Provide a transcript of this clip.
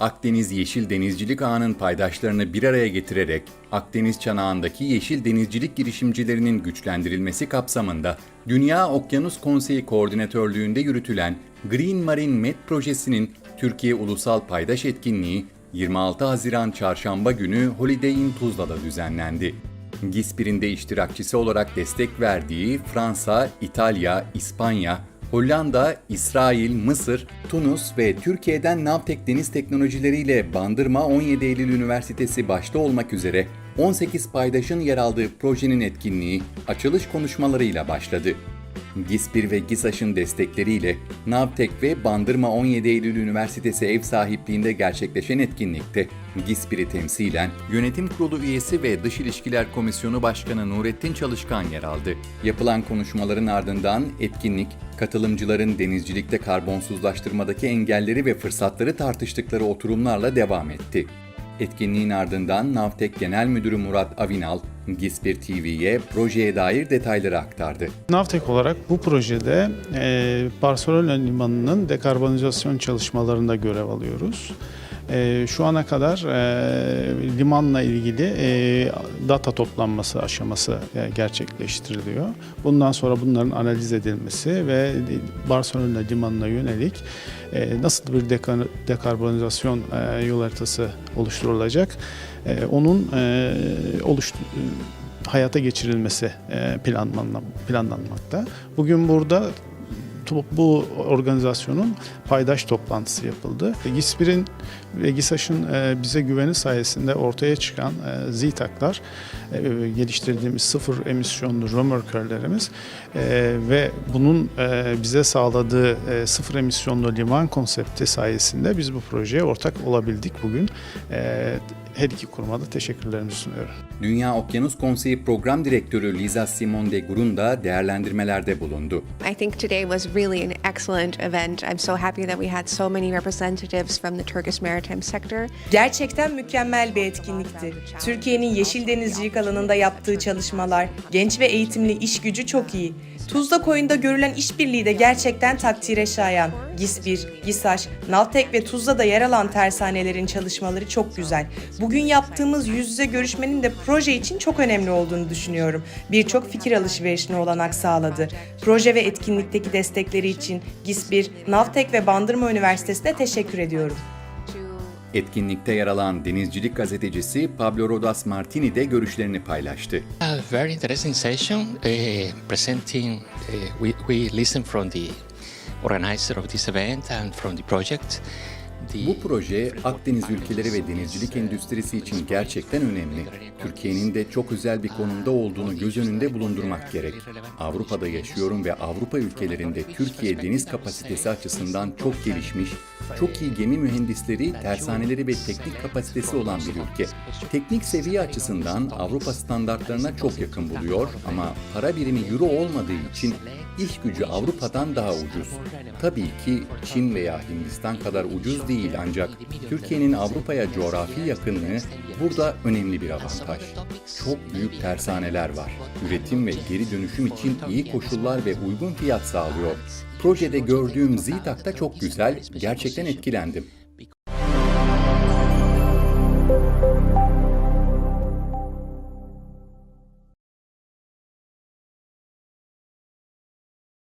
Akdeniz Yeşil Denizcilik Ağı'nın paydaşlarını bir araya getirerek Akdeniz çanağındaki yeşil denizcilik girişimcilerinin güçlendirilmesi kapsamında Dünya Okyanus Konseyi Koordinatörlüğünde yürütülen Green Marine Med projesinin Türkiye Ulusal Paydaş Etkinliği 26 Haziran Çarşamba günü Holiday Inn Tuzla'da düzenlendi. GİSPİR'in de iştirakçısı olarak destek verdiği Fransa, İtalya, İspanya, Hollanda, İsrail, Mısır, Tunus ve Türkiye'den Navtek Deniz Teknolojileri ile Bandırma 17 Eylül Üniversitesi başta olmak üzere 18 paydaşın yer aldığı projenin etkinliği açılış konuşmalarıyla başladı. GİSPİR ve GİSAŞ'ın destekleriyle Navtek ve Bandırma 17 Eylül Üniversitesi ev sahipliğinde gerçekleşen etkinlikte GİSPİR'i temsilen Yönetim Kurulu üyesi ve Dış İlişkiler Komisyonu Başkanı Nurettin Çalışkan yer aldı. Yapılan konuşmaların ardından etkinlik, katılımcıların denizcilikte karbonsuzlaştırmadaki engelleri ve fırsatları tartıştıkları oturumlarla devam etti. Etkinliğin ardından Navtek Genel Müdürü Murat Avinal, GİSPİR TV'ye projeye dair detayları aktardı. Navtek olarak bu projede e, Barcelona Limanı'nın dekarbonizasyon çalışmalarında görev alıyoruz. E, şu ana kadar e, limanla ilgili e, data toplanması aşaması e, gerçekleştiriliyor. Bundan sonra bunların analiz edilmesi ve Barcelona Limanı'na yönelik e, nasıl bir deka- dekarbonizasyon e, yol haritası oluşturulacak, e, onun e, oluştu hayata geçirilmesi e, planlanma- planlanmakta. Bugün burada bu organizasyonun paydaş toplantısı yapıldı. GİSPİR'in ve GİSAŞ'ın e, bize güveni sayesinde ortaya çıkan e, ZİTAK'lar, e, geliştirdiğimiz sıfır emisyonlu römorkörlerimiz ve bunun bize sağladığı sıfır emisyonlu liman konsepti sayesinde biz bu projeye ortak olabildik bugün. Her iki kuruma da teşekkürlerimi sunuyorum. Dünya Okyanus Konseyi Program Direktörü Liza Simon de Grun da değerlendirmelerde bulundu. I think today was really an excellent event. I'm so happy that we had so many representatives from the Turkish maritime sector. Gerçekten mükemmel bir etkinlikti. Türkiye'nin yeşil denizcilik alanında yaptığı çalışmalar, genç ve eğitimli iş gücü çok iyi. Tuzla Koyun'da görülen işbirliği de gerçekten takdire şayan. GİSPİR, GİSAŞ, Naltek ve Tuzla'da yer alan tersanelerin çalışmaları çok güzel. Bugün yaptığımız yüz yüze görüşmenin de proje için çok önemli olduğunu düşünüyorum. Birçok fikir alışverişine olanak sağladı. Proje ve etkinlikteki destekleri için GİSPİR, Navtek ve Bandırma Üniversitesi'ne teşekkür ediyorum. Etkinlikte yer alan denizcilik gazetecisi Pablo Rodas Martini de görüşlerini paylaştı. A very interesting session uh, presenting. Uh, we, we listened from the organizer of this event and from the project. Bu proje Akdeniz ülkeleri ve denizcilik endüstrisi için gerçekten önemli. Türkiye'nin de çok özel bir konumda olduğunu göz önünde bulundurmak gerek. Avrupa'da yaşıyorum ve Avrupa ülkelerinde Türkiye deniz kapasitesi açısından çok gelişmiş, çok iyi gemi mühendisleri, tersaneleri ve teknik kapasitesi olan bir ülke. Teknik seviye açısından Avrupa standartlarına çok yakın buluyor ama para birimi euro olmadığı için iş gücü Avrupa'dan daha ucuz. Tabii ki Çin veya Hindistan kadar ucuz değil ancak Türkiye'nin Avrupa'ya coğrafi yakınlığı burada önemli bir avantaj. Çok büyük tersaneler var. Üretim ve geri dönüşüm için iyi koşullar ve uygun fiyat sağlıyor. Projede gördüğüm ZİTAK da çok güzel, gerçekten etkilendim.